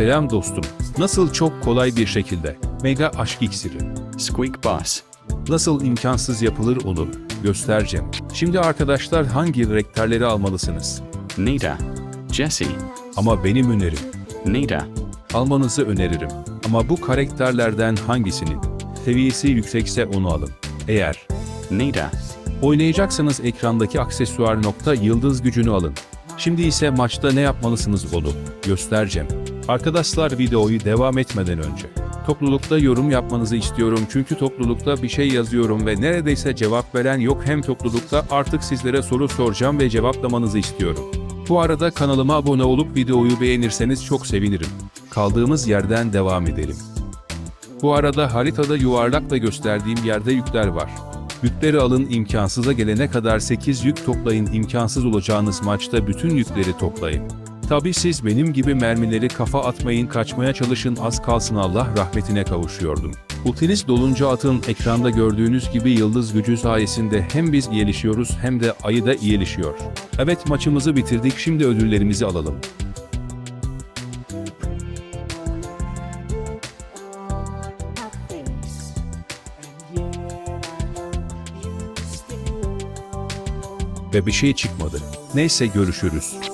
Selam dostum. Nasıl çok kolay bir şekilde. Mega aşk iksiri. Squeak Boss. Nasıl imkansız yapılır onu göstereceğim. Şimdi arkadaşlar hangi renklerleri almalısınız? Nita. Jesse. Ama benim önerim. Nita. Almanızı öneririm. Ama bu karakterlerden hangisinin seviyesi yüksekse onu alın. Eğer Nita. oynayacaksanız ekrandaki aksesuar nokta yıldız gücünü alın. Şimdi ise maçta ne yapmalısınız onu göstereceğim. Arkadaşlar videoyu devam etmeden önce toplulukta yorum yapmanızı istiyorum çünkü toplulukta bir şey yazıyorum ve neredeyse cevap veren yok hem toplulukta artık sizlere soru soracağım ve cevaplamanızı istiyorum. Bu arada kanalıma abone olup videoyu beğenirseniz çok sevinirim. Kaldığımız yerden devam edelim. Bu arada haritada yuvarlakla gösterdiğim yerde yükler var. Yükleri alın imkansıza gelene kadar 8 yük toplayın imkansız olacağınız maçta bütün yükleri toplayın. Tabi siz benim gibi mermileri kafa atmayın kaçmaya çalışın az kalsın Allah rahmetine kavuşuyordum. Ultiniz dolunca atın ekranda gördüğünüz gibi yıldız gücü sayesinde hem biz iyileşiyoruz hem de ayı da iyileşiyor. Evet maçımızı bitirdik şimdi ödüllerimizi alalım. Ve bir şey çıkmadı. Neyse görüşürüz.